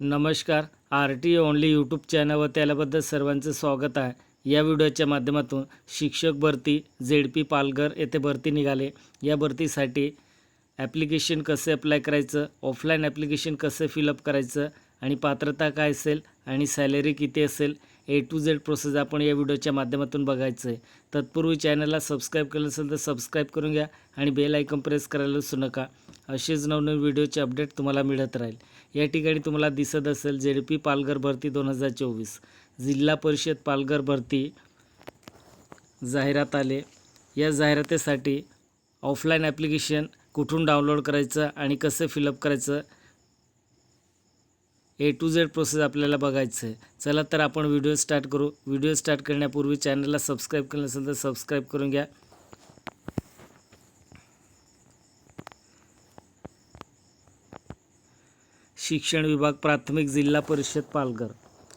नमस्कार R T only YouTube व त्यालाबद्दल सर्वांचं स्वागत आहे. या व्हिडिओच्या माध्यमातून शिक्षक भरती झेड पी पालघर येथे भरती निघाले. या भरतीसाठी ॲप्लिकेशन कसे अप्लाय करायचं ऑफलाईन ॲप्लिकेशन कसं फिलअप करायचं आणि पात्रता काय असेल आणि सॅलरी किती असेल ए टू झेड प्रोसेस आपण या व्हिडिओच्या माध्यमातून बघायचं आहे तत्पूर्वी चॅनलला सबस्क्राईब केलं असेल तर सबस्क्राईब करून घ्या आणि बेल आयकॉन प्रेस करायला विसरू नका. असेच नवनवीन व्हिडिओचे अपडेट तुम्हाला मिळत राहील. या ठिकाणी तुम्हाला दिसत असेल जे डी पी पालघर भरती दोन हजार चोवीस. जिल्हा परिषद पालघर भरती जाहिरात आले. या जाहिरातीसाठी ऑफलाईन ॲप्लिकेशन कुठून डाउनलोड करायचं आणि कसं फिलअप करायचं ए टू झेड प्रोसेस आपल्याला बघायचं आहे. चला तर आपण व्हिडिओ स्टार्ट करू. व्हिडिओ स्टार्ट करण्यापूर्वी चॅनलला सबस्क्राईब केलं असेल तर सबस्क्राईब करून घ्या. शिक्षण विभाग प्राथमिक जिल्हा परिषद पालघर.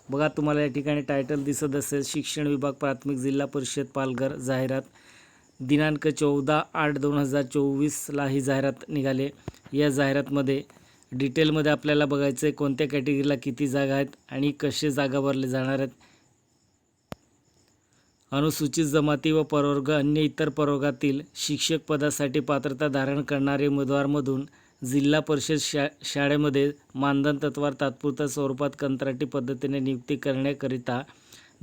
बघा तुम्हाला या ठिकाणी टायटल दिसत असेल शिक्षण विभाग प्राथमिक जिल्हा परिषद पालघर जाहिरात. दिनांक चौदा आठ दोन हजार चोवीसला ही जाहिरात निघाले. या जाहिरातमध्ये डिटेलमध्ये आपल्याला बघायचं आहे कोणत्या कॅटेगरीला किती जागा आहेत आणि कसे जागा भरले जाणार आहेत. अनुसूचित जमाती व परवर्ग अन्य इतर प्रवर्गातील शिक्षक पदासाठी पात्रता धारण करणारे उमेदवारमधून जिल्हा परिषद शा शाळेमध्ये मानधन तत्वावर तात्पुरत्या स्वरूपात कंत्राटी पद्धतीने नियुक्ती करण्याकरिता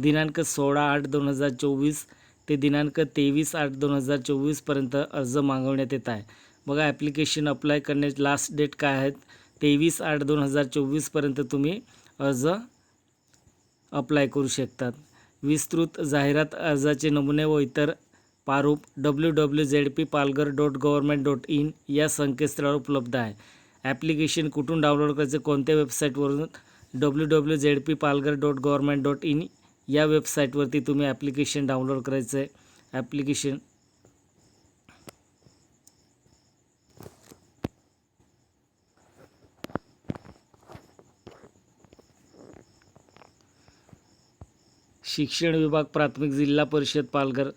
दिनांक सोळा आठ दोन हजार चोवीस ते दिनांक तेवीस आठ दोन हजार चोवीसपर्यंत अर्ज मागवण्यात येत आहे. बघा ॲप्लिकेशन अप्लाय करण्याची लास्ट डेट काय आहेत? तेवीस आठ दोन हजार चोवीसपर्यंत तुम्ही अर्ज अप्लाय करू शकतात. विस्तृत जाहिरात अर्जाचे नमुने व इतर पारूप W W Z P Palghar dot government dot in या संकेतस्थळावर उपलब्ध आहे. ॲप्लिकेशन कुठून डाउनलोड करायचं कोणत्या वेबसाईटवरून W W Z P Palghar dot government dot in या वेबसाईटवरती तुम्ही ॲप्लिकेशन डाउनलोड करायचं आहे ॲप्लिकेशन शिक्षण विभाग प्राथमिक जिल्हा परिषद पालघर.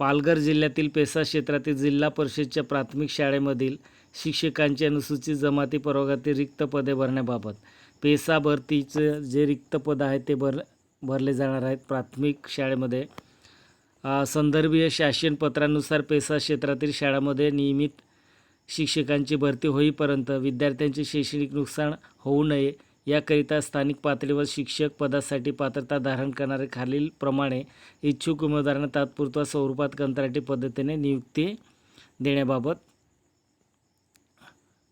पालघर जिल्ह्यातील पेसा क्षेत्रातील जिल्हा परिषदच्या प्राथमिक शाळेमधील शिक्षकांची अनुसूचित जमाती प्रवर्गातील रिक्त पदे भरण्याबाबत पेसा भरतीचं जे रिक्त पद आहे ते भर भरले जाणार आहेत. प्राथमिक शाळेमध्ये संदर्भीय शासन पत्रानुसार पेसा क्षेत्रातील शाळांमध्ये नियमित शिक्षकांची भरती होईपर्यंत विद्यार्थ्यांचे शैक्षणिक नुकसान होऊ नये. याकरिता स्थानिक पातळीवर शिक्षक पदासाठी पात्रता धारण करणारे खालीलप्रमाणे इच्छुक उमेदवारांना तात्पुरत्या स्वरूपात कंत्राटी पद्धतीने नियुक्ती देण्याबाबत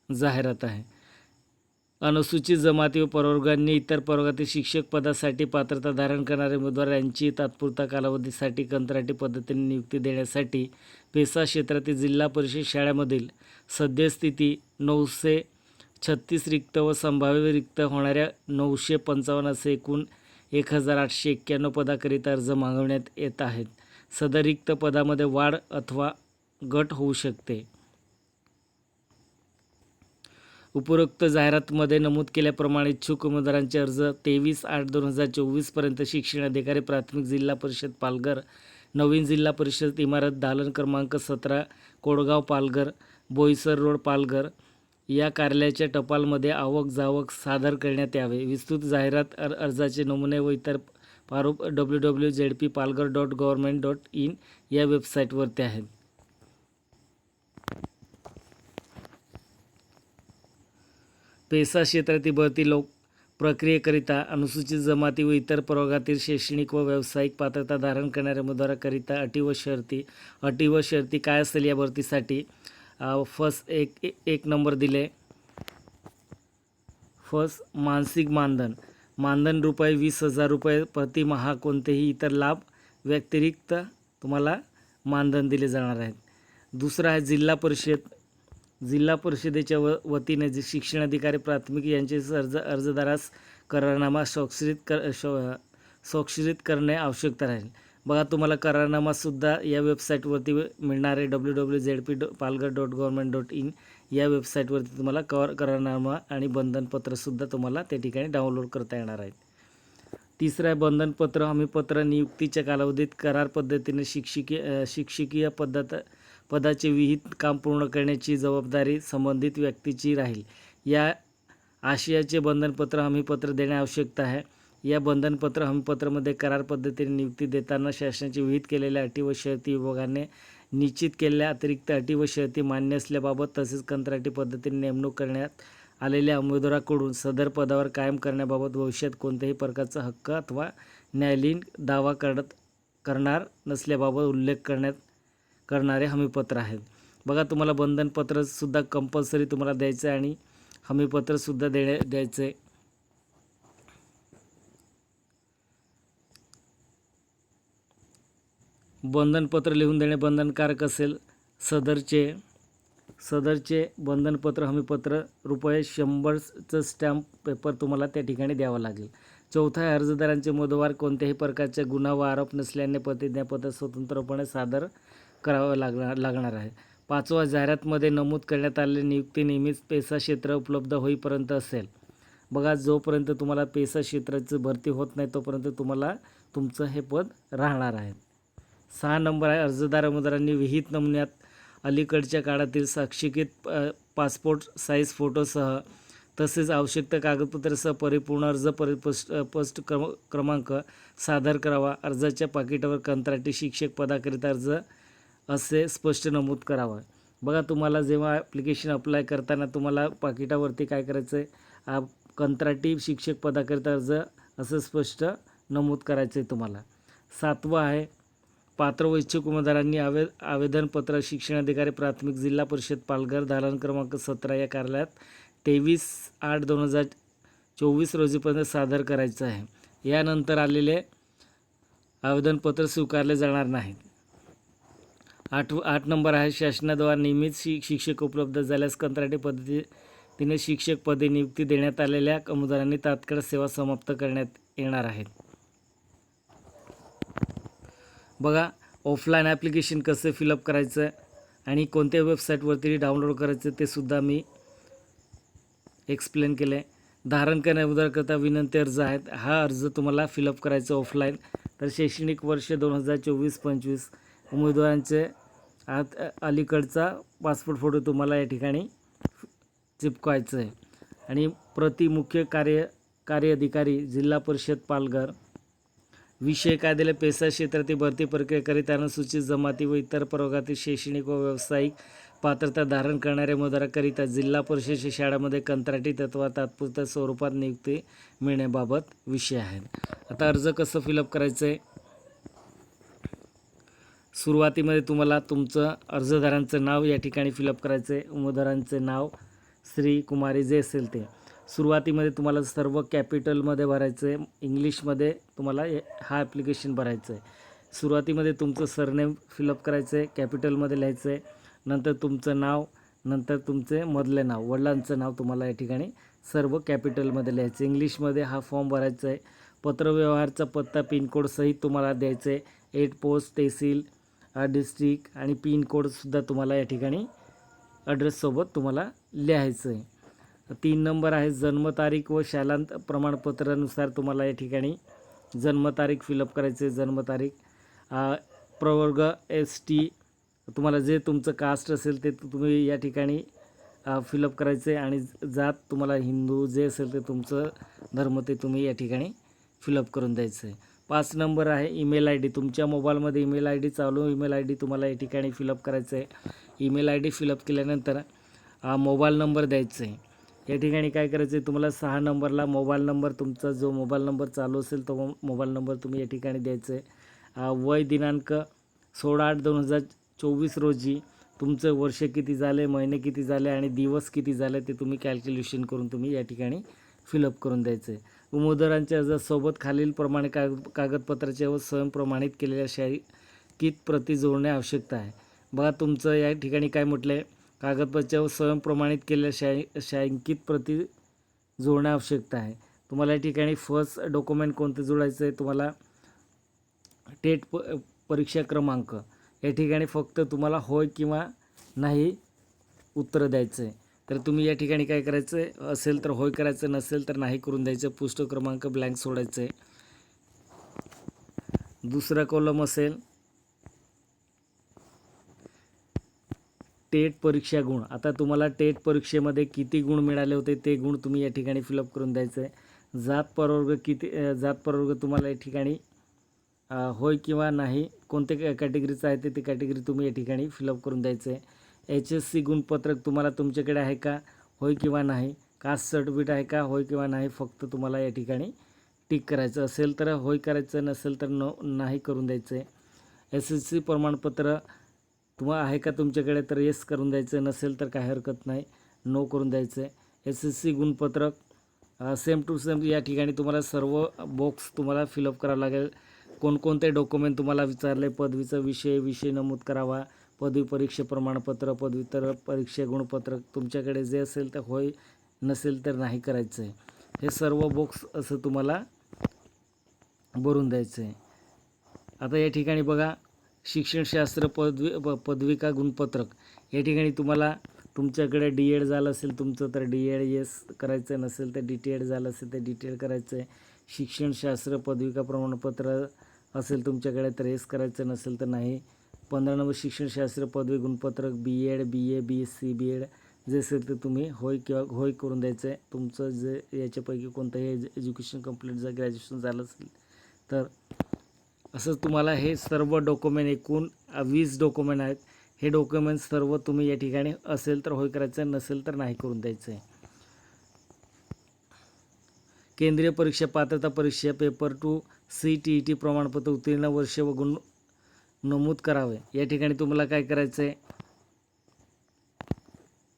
जाहिरात आहे. अनुसूचित जमाती व प्रवर्गांनी इतर प्रवर्गातील शिक्षक पदासाठी पात्रता धारण करणारे उमेदवार यांची तात्पुरता कालावधीसाठी कंत्राटी पद्धतीने नियुक्ती देण्यासाठी पेसा क्षेत्रातील जिल्हा परिषद शाळेमधील सद्यस्थिती नऊशे छत्तीस रिक्त व संभाव्य रिक्त होणाऱ्या नऊशे पंचावन्न असे एकूण एक हजार आठशे एक्क्याण्णव पदाकरिता अर्ज मागवण्यात येत आहेत. सदर रिक्त पदामध्ये वाढ अथवा गट होऊ शकते. उपरोक्त जाहिरातमध्ये नमूद केल्याप्रमाणे इच्छुक उमेदवारांचे अर्ज तेवीस आठ दोन हजार चोवीसपर्यंत शिक्षण अधिकारी प्राथमिक जिल्हा परिषद पालघर नवीन जिल्हा परिषद इमारत दालन क्रमांक सतरा कोडगाव पालघर बोईसर रोड पालघर या कार्यालयाच्या टपालमध्ये आवक जावक सादर करण्यात यावे. विस्तृत जाहिरात अर अर्जाचे नमुने व इतर प्रारूप W W Z P Palghar dot government dot in या वेबसाईटवरती आहेत. पेसा क्षेत्रातील भरती लोक प्रक्रियेकरिता अनुसूचित जमाती व इतर प्रवर्गातील शैक्षणिक व व्यावसायिक पात्रता धारण करणाऱ्या उमेदवाराकरिता अटी व शर्ती अटी व शर्ती काय असेल या भरतीसाठी फर्स्ट एक ए- एक नंबर दिले. फर्स्ट मानसिक मानधन. मानधन रुपये वीस हजार रुपये प्रतिमहा कोणतेही इतर लाभ व्यतिरिक्त तुम्हाला मानधन दिले जाणार आहेत. दुसरा आहे जिल्हा परिषद. जिल्हा परिषदेच्या व वतीने जे शिक्षणाधिकारी प्राथमिक यांचे अर्ज अर्जदारास करारनामा स्वाक्षरित कर स्वाक्षरित करणे आवश्यकता राहील बघा तुम्हाला करारनामासुद्धा या वेबसाईटवरती मिळणार आहे. W W Z P dot Palghar dot government dot in या वेबसाईटवरती तुम्हाला कर करारनामा आणि बंधनपत्रसुद्धा तुम्हाला त्या ठिकाणी डाउनलोड करता येणार आहेत. तिसरं आहे बंधनपत्र. हमीपत्र नियुक्तीच्या कालावधीत करार पद्धतीने शिक्षकीय शिक्षकीय पद्धत पदाचे विहित काम पूर्ण करण्याची जबाबदारी संबंधित व्यक्तीची राहील. या आशियाचे बंधनपत्र हमीपत्र देणे आवश्यकता आहे. या बंधनपत्र हमीपत्रामध्ये करार पद्धतीने नियुक्ती देताना शासनाचे विहित केलेल्या अटी व शर्ती विभागाने निश्चित केलेल्या अतिरिक्त अटी व शर्ती मान्य असल्याबाबत तसेच कंत्राटी पद्धतीने नेमणूक करण्यात आलेल्या उमेदवाराकडून सदर पदावर कायम करण्याबाबत भविष्यात कोणत्याही प्रकारचा हक्क अथवा न्यायालयीन दावा करत करणार नसल्याबाबत उल्लेख करण्यात करणारे हमीपत्र आहेत. बघा तुम्हाला बंधनपत्रसुद्धा कंपल्सरी तुम्हाला द्यायचं आहे आणि हमीपत्रसुद्धा देण्या द्यायचं आहे. बंधनपत्र लिहून देणे बंधनकारक असेल. सदरचे सदरचे बंधनपत्र हमीपत्र रुपये शंभरचं स्टॅम्प पेपर तुम्हाला त्या ठिकाणी द्यावा लागेल. चौथा आहे अर्जदारांचे उमेदवार कोणत्याही प्रकारच्या गुन्हा व आरोप नसल्याने प्रतिज्ञापत्र स्वतंत्रपणे सादर करावं लागणार लागणार आहे. पाचवा जाहिरातमध्ये नमूद करण्यात आलेली नियुक्ती नेहमीच पेसा क्षेत्र उपलब्ध होईपर्यंत असेल. बघा जोपर्यंत तुम्हाला पेसा क्षेत्राचं भरती होत नाही तोपर्यंत तुम्हाला तुमचं हे पद राहणार आहे. सहा नंबर आहे. अर्जदार उमेदवारांनी विहित नमुन्यात अलीकडच्या काळातील साक्षीकृत पासपोर्ट साईज फोटोसह तसेच आवश्यक कागदपत्रासह परिपूर्ण अर्ज परिपष्ट पोस्ट क्रम क्रमांक सादर करावा. अर्जाच्या पाकिटावर कंत्राटी शिक्षक पदाकरिता अर्ज असे स्पष्ट नमूद करावं. बघा तुम्हाला जेव्हा ॲप्लिकेशन अप्लाय करताना तुम्हाला पाकिटावरती काय करायचं आहे कंत्राटी शिक्षक पदाकरिता अर्ज असं स्पष्ट नमूद करायचं आहे तुम्हाला. सातवं आहे पात्र व इच्छुक उमेदवारांनी आवे आवेदनपत्र शिक्षणाधिकारी प्राथमिक जिल्हा परिषद पालघर दालन क्रमांक सतरा या कार्यालयात तेवीस आठ दोन हजार चोवीस रोजीपर्यंत सादर करायचं आहे. यानंतर आलेले आवेदनपत्र स्वीकारले जाणार नाहीत. आठ आठ नंबर आहे शासनाद्वारा नियमित शि शिक्षक उपलब्ध झाल्यास कंत्राटी पद्धतीने शिक्षक पदे नियुक्ती देण्यात आलेल्या उमेदवारांनी तात्काळ सेवा समाप्त करण्यात येणार आहेत बघा ऑफलाईन ॲप्लिकेशन कसं फिलअप करायचं आणि कोणत्या वेबसाईटवरती डाउनलोड करायचं ते सुद्धा मी एक्सप्लेन केलं आहे धारण करण्याबद्दलकरता विनंती अर्ज आहेत. हा अर्ज तुम्हाला फिलअप करायचा ऑफलाईन तर शैक्षणिक वर्ष दोन हजार चोवीस पंचवीस उमेदवारांचे आत अलीकडचा पासपोर्ट फोटो तुम्हाला या ठिकाणी चिपकवायचं आहे आणि प्रति मुख्य कार्य कार्य अधिकारी जिल्हा परिषद पालघर विषय कायद्याला पेसा क्षेत्रातील भरती प्रक्रियेकरिता अनुसूचित जमाती व इतर प्रवर्गातील शैक्षणिक व व्यावसायिक पात्रता धारण करणाऱ्या उमेदवाराकरिता जिल्हा परिषदेच्या शाळामध्ये कंत्राटी तत्वा तात्पुरत्या स्वरूपात नियुक्ती मिळण्याबाबत विषय आहेत. आता अर्ज कसं फिलअप करायचं आहे सुरुवातीमध्ये तुम्हाला तुमचं अर्जदारांचं नाव या ठिकाणी फिलअप करायचं आहे उमेदवारांचं नाव श्री कुमारी जे असेल ते. सुरुवातीमध्ये तुम्हाला सर्व कॅपिटलमध्ये भरायचं आहे इंग्लिशमध्ये तुम्हाला हा ॲप्लिकेशन भरायचं आहे सुरुवातीमध्ये तुमचं सरनेम फिलअप करायचं आहे कॅपिटलमध्ये लिहायचं आहे नंतर तुमचं नाव नंतर तुमचे मधले नाव वडिलांचं नाव तुम्हाला या ठिकाणी सर्व कॅपिटलमध्ये लिहायचं आहे इंग्लिशमध्ये हा फॉर्म भरायचा आहे पत्रव्यवहारचा पत्ता पिनकोडसहित तुम्हाला द्यायचं आहे एट पोस्ट तहसील डिस्ट्रिक्ट आणि पिनकोडसुद्धा तुम्हाला या ठिकाणी ॲड्रेससोबत तुम्हाला लिहायचं आहे तीन नंबर आहे जन्मतारीख व शालांत प्रमाणपत्रानुसार तुम्हाला या ठिकाणी जन्मतारीख फिलअप करायचं आहे जन्मतारीख प्रवर्ग एस टी तुम्हाला जे तुमचं कास्ट असेल ते तुम्ही या ठिकाणी फिलअप करायचं आहे आणि जात तुम्हाला हिंदू जे असेल ते तुमचं धर्म ते तुम्ही या ठिकाणी फिलअप करून द्यायचं आहे पाच नंबर आहे ईमेल आय डी तुमच्या मोबाईलमध्ये ईमेल आय डी चालू ईमेल आय डी तुम्हाला या ठिकाणी फिलअप करायचं आहे email I D fill up केल्यानंतर मोबाईल नंबर द्यायचं आहे या ठिकाणी काय करायचं आहे तुम्हाला सहा नंबरला मोबाईल नंबर तुमचा जो मोबाईल नंबर चालू असेल तो मो- मोबाईल नंबर तुम्ही या ठिकाणी द्यायचं आहे वय दिनांक सोळा आठ दोन हजार चोवीस रोजी तुमचं वर्ष किती झाले महिने किती झाले आणि दिवस किती झाले ते तुम्ही कॅल्क्युलेशन करून तुम्ही या ठिकाणी फिलअप करून द्यायचं आहे उमेदवारांच्या अर्जासोबत खालील काग कागद कागदपत्राच्या व स्वयंप्रमाणित केलेल्या शाही कित प्रती जोडणे आवश्यकता आहे. बघा तुमचं या ठिकाणी काय म्हटलं आहे कागदपत्र स्वयंप्रमाणित केलेल्या शाही शांकित प्रती जोडणे आवश्यकता आहे. तुम्हाला या ठिकाणी फर्स्ट डॉक्युमेंट कोणते जोडायचं आहे तुम्हाला टेट प परीक्षा क्रमांक या ठिकाणी फक्त तुम्हाला होय किंवा नाही उत्तर द्यायचं आहे. तर तुम्ही या ठिकाणी काय करायचं आहे असेल तर होय करायचं नसेल तर नाही करून द्यायचं पुष्ट क्रमांक ब्लँक सोडायचं आहे. दुसरा कॉलम असेल टेट परीक्षा गुण. आता तुम्हाला टेट परीक्षेमध्ये किती गुण मिळाले होते ते गुण तुम्ही या ठिकाणी फिलअप करून द्यायचं आहे जात प्रवर्ग किती जात प्रवर्ग तुम्हाला या ठिकाणी होय किंवा नाही कोणते कॅटेगरीचं आहे ते ती कॅटेगरी तुम्ही या ठिकाणी फिलअप करून द्यायचं आहे एच एस सी गुणपत्रक तुम्हाला तुमच्याकडे आहे का होय किंवा नाही कास्ट सर्टिफिकेट आहे का होय किंवा नाही फक्त तुम्हाला या ठिकाणी टिक करायचं असेल तर होय करायचं नसेल तर न नाही करून द्यायचं आहे एस एस सी प्रमाणपत्र तुम्हाला आहे का तुमच्याकडे तर येस करून द्यायचं नसेल तर काही हरकत नाही नो करून द्यायचं आहे. एस एस सी गुणपत्रक सेम टू सेम या ठिकाणी तुम्हाला सर्व बॉक्स तुम्हाला फिलअप करावं लागेल. कोणकोणते डॉक्युमेंट तुम्हाला विचारले पदवीचा विषय विषय नमूद करावा पदवी परीक्षा प्रमाणपत्र पदव्युत्तर परीक्षे गुणपत्रक तुमच्याकडे जे असेल तर होय नसेल तर नाही करायचं आहे. हे सर्व बॉक्स असं तुम्हाला भरून द्यायचं आहे. आता या ठिकाणी बघा शिक्षणशास्त्र पदवी प पदविका गुणपत्रक. या ठिकाणी तुम्हाला तुमच्याकडे डी एड झालं असेल तुमचं तर डी एड एस करायचं नसेल तर डी टी एड झालं असेल तर डी टी एड करायचं आहे शिक्षणशास्त्र पदविका प्रमाणपत्र असेल तुमच्याकडे तर येस करायचं नसेल तर नाही. पंधरा नंबर शिक्षणशास्त्र पदवी गुणपत्रक B Ed B A B S C B Ed जे असेल ते तुम्ही होय किंवा होय करून द्यायचं आहे तुमचं जे याच्यापैकी कोणतंही एज एज्युकेशन कंप्लीट जर ग्रॅज्युएशन झालं असेल तर असं तुम्हाला हे सर्व डॉक्युमेंट एकूण वीस डॉक्युमेंट आहेत. हे डॉक्युमेंट सर्व तुम्ही या ठिकाणी असेल तर होय करायचं नसेल तर नाही करून द्यायचं आहे. केंद्रीय परीक्षा पात्रता परीक्षा paper two C T E T प्रमाणपत्र उत्तीर्ण वर्ष व गुण नमूद करावे. या ठिकाणी तुम्हाला काय करायचं आहे?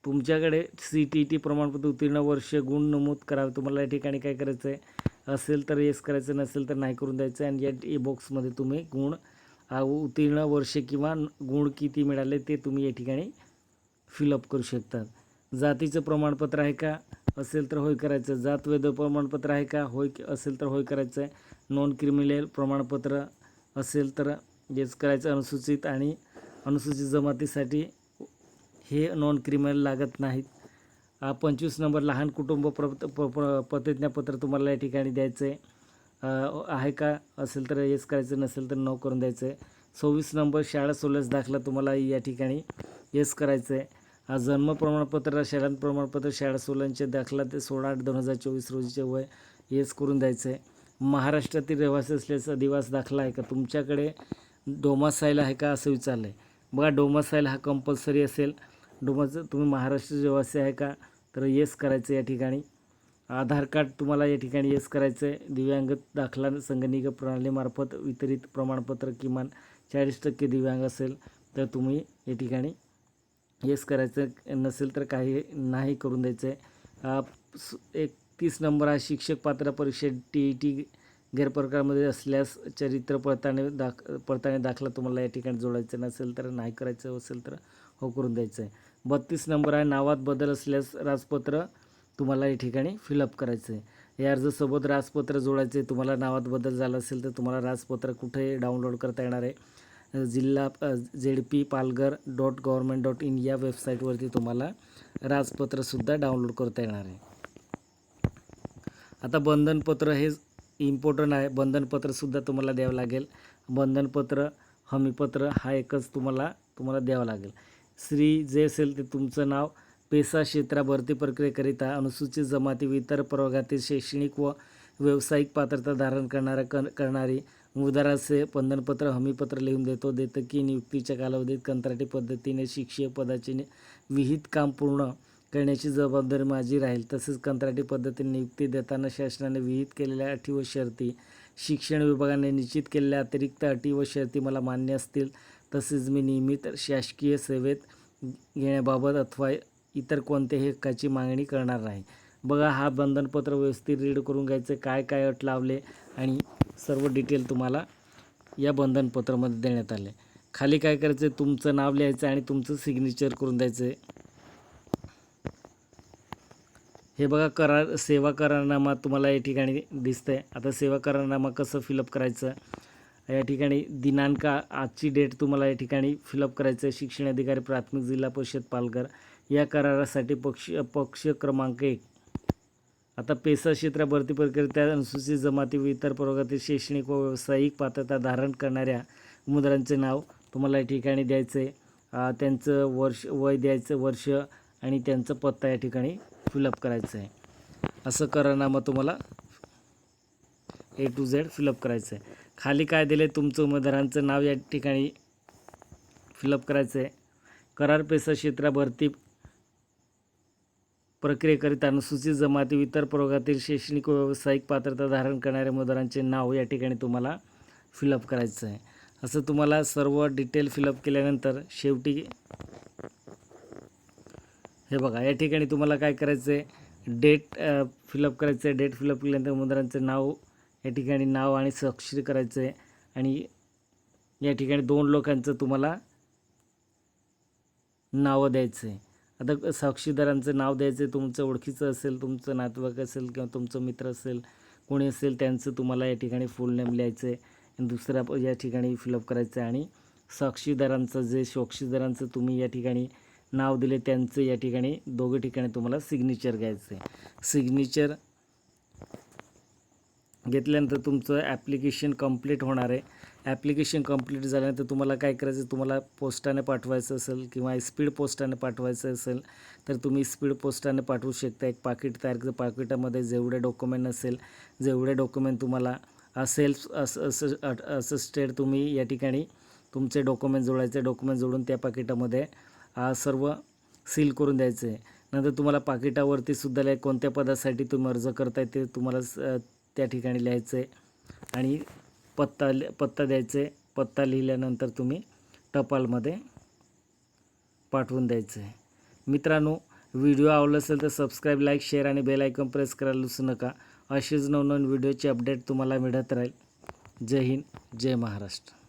तुमच्याकडे सी टी ई टी प्रमाणपत्र उत्तीर्ण वर्ष गुण नमूद करावे. तुम्हाला या ठिकाणी काय करायचं आहे? असेल तर येस करायचं नसेल तर नाही करून द्यायचं. आणि या ई बॉक्समध्ये तुम्ही गुण उत्तीर्ण वर्ष किंवा गुण किती मिळाले ते तुम्ही या ठिकाणी फिलअप करू शकतात जातीचं प्रमाणपत्र आहे का? असेल तर होय करायचं. जात वैध प्रमाणपत्र आहे का? होय असेल तर होय करायचं आहे नॉन क्रिमिनल प्रमाणपत्र असेल तर येस करायचं. अनुसूचित आणि अनुसूचित जमातीसाठी हे नॉन क्रिमिनल लागत नाहीत. पंचवीस नंबर लहान कुटुंब प्र प- प्रतिज्ञापत्र तुम्हाला या ठिकाणी द्यायचं आहे आहे का? असेल तर येस करायचं नसेल तर नो करून द्यायचं आहे सव्वीस नंबर शाळा सोलस दाखला तुम्हाला या ठिकाणी येस करायचं आहे जन्म प्रमाणपत्र शाळा प्रमाणपत्र शाळा सोलांचे दाखला ते सोळा आठ दोन हजार चोवीस रोजीचे वय येस करून द्यायचं आहे महाराष्ट्रातील रहिवासी असल्याचा दिवास दाखला आहे का? तुमच्याकडे डोमासाईल आहे का? असं विचारलं आहे बघा डोमासाईल हा कंपल्सरी असेल. डोमास तुम्ही महाराष्ट्र रहिवासी आहे का तर येस करायचं या ठिकाणी. आधार कार्ड तुम्हाला या ठिकाणी येस करायचं आहे दिव्यांग दाखला संगणिक प्रणालीमार्फत वितरित प्रमाणपत्र किमान चाळीस टक्के दिव्यांग असेल तर तुम्ही या ठिकाणी येस करायचं. नसेल तर काही नाही करून द्यायचं आहे एक तीस नंबर हा शिक्षक पात्र परीक्षेत टी ई टी गैरप्रकारामध्ये असल्यास चरित्र पडताळणी दाख पडताळणी दाखला तुम्हाला या ठिकाणी जोडायचं नसेल तर नाही करायचं असेल तर हो करून द्यायचं आहे बत्तीस नंबर आहे नावात बदल असल्यास राजपत्र तुम्हाला या ठिकाणी फिलअप करायचं आहे या अर्जासोबत राजपत्र जोडायचं आहे तुम्हाला नावात बदल झाला असेल तर तुम्हाला राजपत्र कुठे डाउनलोड करता येणार आहे? जिल्हा Z P Palghar dot government dot in या वेबसाईटवरती तुम्हाला राजपत्रसुद्धा डाउनलोड करता येणार आहे. आता बंधनपत्र हे इम्पॉर्टंट आहे. बंधनपत्रसुद्धा तुम्हाला द्यावं लागेल. बंधनपत्र हमीपत्र हा एकच तुम्हाला तुम्हाला द्यावं लागेल. श्री जे असेल ते तुमचं नाव पेसा क्षेत्रा भरती प्रक्रियेकरिता अनुसूचित जमाती व इतर प्रवर्गातील शैक्षणिक व व्यावसायिक पात्रता धारण करणारा कर करणारी मुदाराचे बंधनपत्र हमीपत्र लिहून देतो. देतं की नियुक्तीच्या कालावधीत कंत्राटी पद्धतीने शिक्षक पदाचे विहित काम पूर्ण करण्याची जबाबदारी माझी राहील. तसेच कंत्राटी पद्धतीने नियुक्ती देताना शासनाने विहित केलेल्या अटी व शर्ती शिक्षण विभागाने निश्चित केलेल्या अतिरिक्त अटी व शर्ती मला मान्य असतील. तसेच मी नियमित शासकीय सेवेत घेण्याबाबत अथवा इतर कोणत्याही हक्काची मागणी करणार नाही. बघा हा बंधनपत्र व्यवस्थित रीड करून घ्यायचं. काय काय अट लावले आणि सर्व डिटेल तुम्हाला या बंधनपत्रामध्ये देण्यात आले. खाली काय करायचं? आहे तुमचं नाव लिहायचं आणि तुमचं सिग्नेचर करून द्यायचं. आहे हे बघा करार सेवा करारनामा तुम्हाला या ठिकाणी दिसतंय. आता सेवा करारनामा कसं फिलअप करायचं? या ठिकाणी दिनांक आजची डेट तुम्हाला या ठिकाणी फिलअप करायचं आहे शिक्षण अधिकारी प्राथमिक जिल्हा परिषद पालघर. या करारासाठी पक्ष पक्ष क्रमांक एक. आता पेसा क्षेत्र भरती प्रक्रिया त्या अनुसूचित जमाती व इतर प्रवर्गातील शैक्षणिक व व्यावसायिक पात्रता धारण करणाऱ्या उमेदवारांचे नाव तुम्हाला या ठिकाणी द्यायचं आहे त्यांचं वर्ष वय द्यायचं वर्ष आणि त्यांचं पत्ता या ठिकाणी फिलअप करायचं आहे असं करारनामा तुम्हाला ए टू झेड फिलअप करायचं आहे खाली काय दिले तुमचं उमेदवारांचं नाव या ठिकाणी फिलअप करायचं आहे करार पेसा क्षेत्रा भरती प्रक्रियेकरिता अनुसूचित जमाती इतर प्रवर्गातील शैक्षणिक व व्यावसायिक पात्रता धारण करणाऱ्या उमेदवारांचे नाव या ठिकाणी तुम्हाला फिलअप करायचं आहे असं तुम्हाला सर्व डिटेल फिलअप केल्यानंतर शेवटी हे बघा या ठिकाणी तुम्हाला काय करायचं आहे डेट फिलअप करायचं आहे डेट फिलअप केल्यानंतर उमेदवारांचं नाव या ठिकाणी नाव आणि स्वाक्षरी करायचं आहे आणि या ठिकाणी दोन लोकांचं तुम्हाला नावं द्यायचं आहे आता साक्षीदारांचं नाव द्यायचं आहे तुमचं ओळखीचं असेल तुमचं नातवाक असेल किंवा तुमचं मित्र असेल कोणी असेल त्यांचं तुम्हाला या ठिकाणी फुल नेम लिहायचं आहे आणि दुसऱ्या या ठिकाणी फिलअप करायचं आहे आणि साक्षीदारांचं जे साक्षीदारांचं तुम्ही या ठिकाणी नाव दिले त्यांचं या ठिकाणी दोघं ठिकाणी तुम्हाला सिग्नेचर घ्यायचं आहे सिग्नेचर घेतल्यानंतर तुमचं ॲप्लिकेशन कंप्लीट होणार आहे. ॲप्लिकेशन कंप्लीट झाल्यानंतर तुम्हाला काय करायचं? तुम्हाला पोस्टाने पाठवायचं असेल किंवा स्पीड पोस्टाने पाठवायचं असेल तर तुम्ही स्पीड पोस्टाने पाठवू शकता. एक पाकिट तयार करायचं पाकिटामध्ये जेवढे डॉक्युमेंट असेल जेवढे डॉक्युमेंट तुम्हाला असेल असं असं असं स्टेट तुम्ही या ठिकाणी तुमचे डॉक्युमेंट जोडायचे. डॉक्युमेंट जोडून त्या पाकिटामध्ये सर्व सील करून द्यायचं. आहे नंतर तुम्हाला पाकिटावरती सुद्धा कोणत्या पदासाठी तुम्ही अर्ज करताय ते तुम्हाला स- त्या ठिकाणी लिहायचं आहे आणि पत्ता पत्ता द्यायचं आहे पत्ता लिहिल्यानंतर तुम्ही टपालमध्ये पाठवून द्यायचं आहे मित्रांनो व्हिडिओ आवडला असेल तर सबस्क्राईब लाईक शेअर आणि बेल आयकॉन प्रेस करायला विसरू नका. असेच नवनवीन व्हिडिओचे अपडेट तुम्हाला मिळत राहील. जय हिंद जय महाराष्ट्र.